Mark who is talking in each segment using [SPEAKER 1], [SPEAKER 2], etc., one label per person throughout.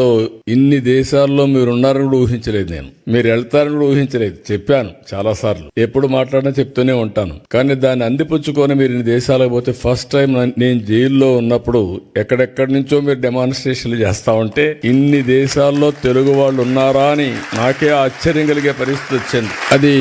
[SPEAKER 1] దేశాల్లో ఇన్ని దేశాల్లో మీరు ఉన్నారని కూడా ఊహించలేదు నేను. మీరు వెళ్తారని కూడా ఊహించలేదు. చెప్పాను చాలా సార్లు ఎప్పుడు మాట్లాడినా చెప్తూనే ఉంటాను. కానీ దాన్ని అందిపుచ్చుకొని మీరు ఇన్ని దేశాలకు పోతే ఫస్ట్ టైం నేను జైల్లో ఉన్నప్పుడు ఎక్కడెక్కడి నుంచో మీరు డెమాన్స్ట్రేషన్లు చేస్తా ఉంటే ఇన్ని దేశాల్లో తెలుగు వాళ్ళు ఉన్నారా అని నాకే ఆశ్చర్యం కలిగే పరిస్థితి వచ్చింది. అది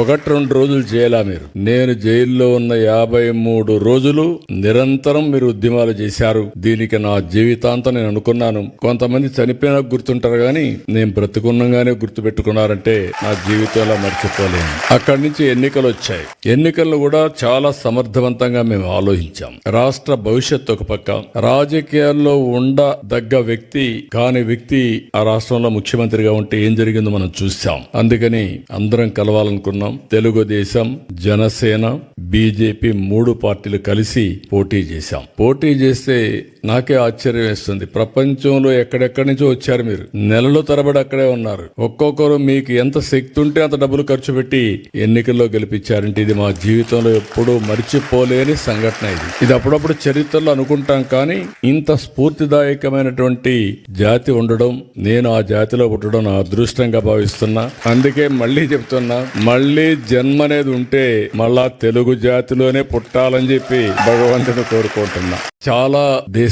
[SPEAKER 1] ఒకటి రెండు రోజులు చేయాలా మీరు. నేను జైల్లో ఉన్న యాభై మూడు రోజులు నిరంతరం మీరు ఉద్యమాలు చేశారు. దీనికి నా జీవితాంతం నేను అనుకున్నాను. కొంతమంది చనిపోయినా గుర్తుంటారు కానీ నేను బ్రతుకున్నగానే గుర్తు పెట్టుకున్నారంటే నా జీవితంలో మర్చిపోలేను. అక్కడి నుంచి ఎన్నికలు వచ్చాయి. ఎన్నికల్లో కూడా చాలా సమర్థవంతంగా మేము ఆలోచించాం. రాష్ట్ర భవిష్యత్తు ఒక పక్క రాజకీయాల్లో ఉండదగ్గ వ్యక్తి కాని వ్యక్తి ఆ రాష్ట్రంలో ముఖ్యమంత్రిగా ఉంటే ఏం జరిగిందో మనం చూసాం అందుకని అందరం కలవాలనుకున్నాం. తెలుగుదేశం జనసేన బీజేపీ మూడు పార్టీలు కలిసి పోటీ చేశాం. పోటీ చేస్తే నాకే ఆశ్చర్యం వేస్తుంది. ప్రపంచంలో ఎక్కడెక్కడి నుంచో వచ్చారు మీరు. నెలలు తరబడి అక్కడే ఉన్నారు. ఒక్కొక్కరు మీకు ఎంత శక్తి ఉంటే అంత డబ్బులు ఖర్చు పెట్టి ఎన్నికల్లో గెలిపించారంటే ఇది మా జీవితంలో ఎప్పుడూ మర్చిపోలేని సంఘటన ఇది. ఇది అప్పుడప్పుడు చరిత్రలో అనుకుంటాం కానీ ఇంత స్ఫూర్తిదాయకమైనటువంటి జాతి ఉండడం నేను ఆ జాతిలో పుట్టడం నా అదృష్టంగా భావిస్తున్నా. అందుకే మళ్ళీ చెప్తున్నా మళ్ళీ జన్మ అనేది ఉంటే మళ్ళా తెలుగు జాతిలోనే పుట్టాలని చెప్పి భగవంతుని కోరుకుంటున్నా. చాలా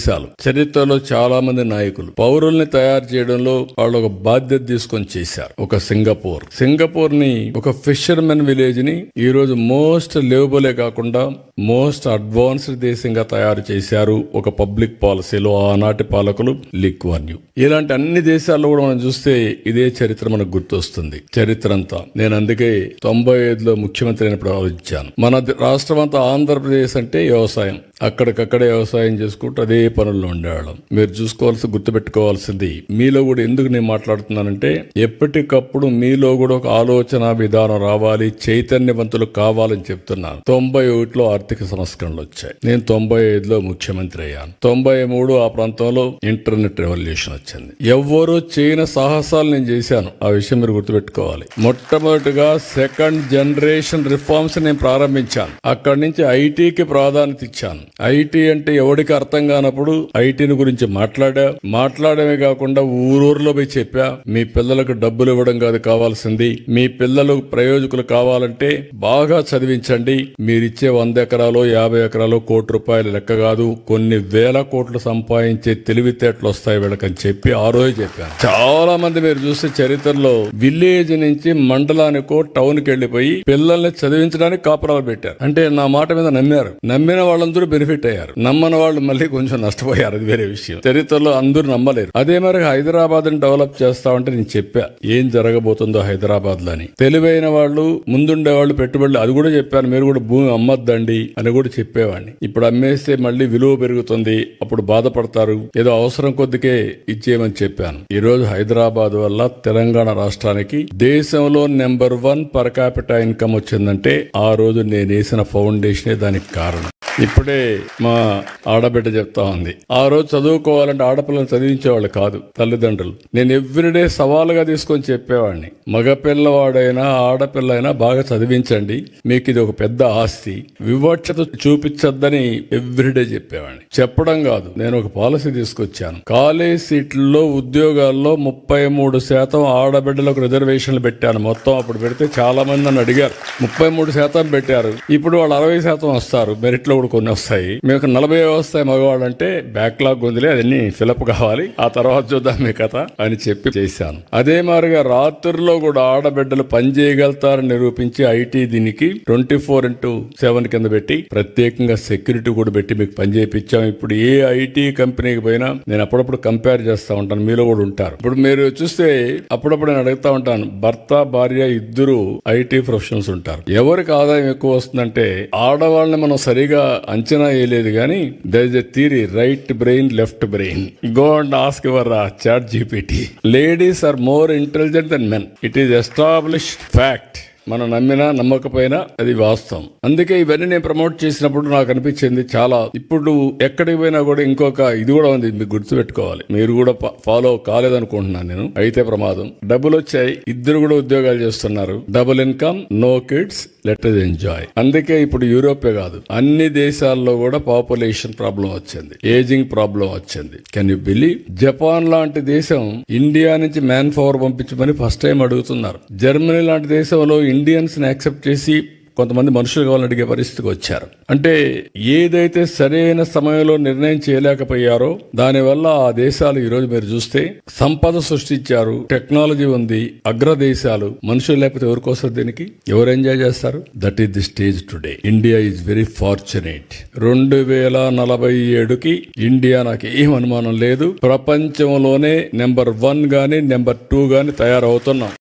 [SPEAKER 1] దేశాలు. చరిత్రలో చాలా మంది నాయకులు పౌరుల్ని తయారు చేయడంలో వాళ్ళు ఒక బాధ్యత తీసుకొని చేశారు. ఒక సింగపూర్. సింగపూర్ని ఒక ఫిషర్మెన్ విలేజ్ని ఈ రోజు మోస్ట్ లివబులే కాకుండా మోస్ట్ అడ్వాన్స్డ్ దేశంగా తయారు చేశారు ఒక పబ్లిక్ పాలసీలో ఆనాటి పాలకులు లిక్వాన్యూ ఇలాంటి అన్ని దేశాల్లో కూడా మనం చూస్తే ఇదే చరిత్ర మనకు గుర్తొస్తుంది. చరిత్ర అంతా నేను అందుకే తొంభై ఐదులో ముఖ్యమంత్రి అయినప్పుడు ఆలోచించాను. మన రాష్ట్రం అంతా ఆంధ్రప్రదేశ్ అంటే వ్యవసాయం. అక్కడికక్కడే వ్యవసాయం చేసుకుంటూ అదే పనుల్లో ఉండేవాళ్ళం. మీరు చూసుకోవాల్సి గుర్తుపెట్టుకోవాల్సింది మీలో కూడా ఎందుకు నేను మాట్లాడుతున్నానంటే ఎప్పటికప్పుడు మీలో కూడా ఒక ఆలోచన విధానం రావాలి చైతన్యవంతులు కావాలని చెప్తున్నాను. తొంభై ఒకటిలో ఆర్థిక సంస్కరణలు వచ్చాయి. నేను తొంభై ఐదులో ముఖ్యమంత్రి అయ్యాను. తొంభై మూడు ఆ ప్రాంతంలో ఇంటర్నెట్ రెవల్యూషన్ వచ్చింది. ఎవ్వరూ చేయని సాహసాలు నేను చేశాను. ఆ విషయం మీరు గుర్తుపెట్టుకోవాలి. మొట్టమొదటిగా సెకండ్ జనరేషన్ రిఫార్మ్స్ నేను ప్రారంభించాను. అక్కడి నుంచి ఐటీకి ప్రాధాన్యత ఇచ్చాను. ఐటీ అంటే ఎవడికి అర్థం కానప్పుడు ఐటీని గురించి మాట్లాడా. మాట్లాడమే కాకుండా ఊరూరులో పోయి చెప్పా. మీ పిల్లలకు డబ్బులు ఇవ్వడం కాదు కావాల్సింది. మీ పిల్లలు ప్రయోజకులు కావాలంటే బాగా చదివించండి. మీరిచ్చే వంద ఎకరాలు యాభై ఎకరాలు కోటి రూపాయలు లెక్క కాదు. కొన్ని వేల కోట్లు సంపాదించే తెలివితేటలు వస్తాయి వీళ్ళకని చెప్పి ఆ రోజు చెప్పాను చాలా మంది మీరు చూస్తే చరిత్రలో విలేజ్ నుంచి మండలానికో టౌన్కి వెళ్ళిపోయి పిల్లల్ని చదివించడానికి కాపురాలు పెట్టారు. అంటే నా మాట మీద నమ్మారు. నమ్మిన వాళ్ళందరూ బెనిఫిట్ అయ్యారు. నమ్మని వాళ్ళు మళ్ళీ కొంచెం నష్టపోయారు. అది వేరే విషయం. చరిత్రలో అందరూ నమ్మలేరు. అదే మరి హైదరాబాద్ని డెవలప్ చేస్తామంటే నేను చెప్పా ఏం జరగబోతుందో హైదరాబాద్లో అని. తెలివైన వాళ్ళు ముందుండే వాళ్ళు పెట్టుబడులు అది కూడా చెప్పాను. మీరు కూడా భూమి అమ్మద్దండి అని కూడా చెప్పేవాడిని. ఇప్పుడు అమ్మేస్తే మళ్ళీ విలువ పెరుగుతుంది. అప్పుడు బాధపడతారు. ఏదో అవసరం కొద్దికే ఇచ్చేయమని చెప్పాను. ఈ రోజు హైదరాబాద్ వల్ల తెలంగాణ రాష్ట్రానికి దేశంలో number one per capital income వచ్చిందంటే ఆ రోజు నేను వేసిన ఫౌండేషనే దానికి కారణం. ఇప్పుడే మా ఆడబిడ్డ చెప్తా ఉంది. ఆ రోజు చదువుకోవాలంటే ఆడపిల్లని చదివించేవాళ్ళు కాదు తల్లిదండ్రులు. నేను ఎవ్రీడే సవాలుగా తీసుకొని చెప్పేవాడిని. మగపిల్లవాడైనా ఆడపిల్ల అయినా బాగా చదివించండి. మీకు ఇది ఒక పెద్ద ఆస్తి. వివక్షత చూపించద్దని ఎవ్రీడే చెప్పేవాడిని. చెప్పడం కాదు నేను ఒక పాలసీ తీసుకొచ్చాను. కాలేజ్ సీట్లలో ఉద్యోగాల్లో ముప్పై మూడు శాతం ఆడబిడ్డలకు రిజర్వేషన్లు పెట్టాను. మొత్తం అప్పుడు పెడితే చాలా మంది నన్ను అడిగారు. ముప్పై మూడు శాతం పెట్టారు. ఇప్పుడు వాళ్ళు అరవై శాతం వస్తారు. మెరిట్లో కూడా కొన్ని వస్తాయి. మీకు నలభై వస్తాయి మగవాళ్ళు అంటే బ్యాక్లాగ్ ఉందిలే అదన్నీ ఫిలప్ కావాలి. ఆ తర్వాత చూద్దాం మీ కథ అని చెప్పి చేశాను. అదే మాదిరిగా రాత్రుల్లో కూడా ఆడబిడ్డలు పని చేయగలుగుతారని నిరూపించి ఐటీ దీనికి ట్వంటీ ఫోర్ ఇంటూ సెవెన్ కింద పెట్టి ప్రత్యేకంగా సెక్యూరిటీ కూడా పెట్టి మీకు పని చేయించాం. ఇప్పుడు ఏ ఐటీ కంపెనీకి పోయినా నేను అప్పుడప్పుడు కంపేర్ చేస్తా ఉంటాను. మీలో కూడా ఉంటారు. ఇప్పుడు మీరు చూస్తే అప్పుడప్పుడు నేను అడుగుతా ఉంటాను భర్త భార్య ఇద్దరు ఐటీ ప్రొఫెషనల్స్ ఉంటారు. ఎవరికి ఆదాయం ఎక్కువ వస్తుందంటే ఆడవాళ్ళని మనం సరిగా అంచనా వేయలేదు కానీ there is a theory right brain left brain go and ask ever chat GPT ladies are more intelligent than men it is establish fact మనం నమ్మినా నమ్మకపోయినా అది వాస్తవం. అందుకే ఇవన్నీ నేను ప్రమోట్ చేసినప్పుడు నాకు అనిపించింది చాలా. ఇప్పుడు ఎక్కడికి పోయినా కూడా ఇంకొక ఇది కూడా ఉంది మీకు గుర్తుపెట్టుకోవాలి. మీరు కూడా ఫాలో కాలేదనుకుంటున్నాను నేను. అయితే ప్రమాదం. డబ్బులు వచ్చాయి. ఇద్దరు కూడా ఉద్యోగాలు చేస్తున్నారు. Double income no kids let us enjoy అందుకే ఇప్పుడు యూరోపే కాదు అన్ని దేశాల్లో కూడా పాపులేషన్ ప్రాబ్లం వచ్చింది ఏజింగ్ ప్రాబ్లం వచ్చింది. కెన్ యూ బిలీవ్ జపాన్ లాంటి దేశం ఇండియా నుంచి మ్యాన్ పవర్ పంపించమని ఫస్ట్ టైం అడుగుతున్నారు. జర్మనీ లాంటి దేశంలో ఇండియన్స్ని యాక్సెప్ట్ చేసి కొంతమంది మనుషులు కావాలని అడిగే పరిస్థితికి వచ్చారు. అంటే ఏదైతే సరైన సమయంలో నిర్ణయం చేయలేకపోయారో దానివల్ల ఆ దేశాలు ఈరోజు మీరు చూస్తే సంపద సృష్టించారు టెక్నాలజీ ఉంది అగ్రదేశాలు మనుషులు లేకపోతే ఎవరికోసం దీనికి? ఎవరు ఎంజాయ్ చేస్తారు? That is the stage today India is very fortunate రెండు వేల నలభై ఏడుకి ఇండియా నాకు ఏం అనుమానం లేదు. ప్రపంచంలోనే నెంబర్ వన్ గాని నెంబర్ టూ గాని తయారవుతున్నాం.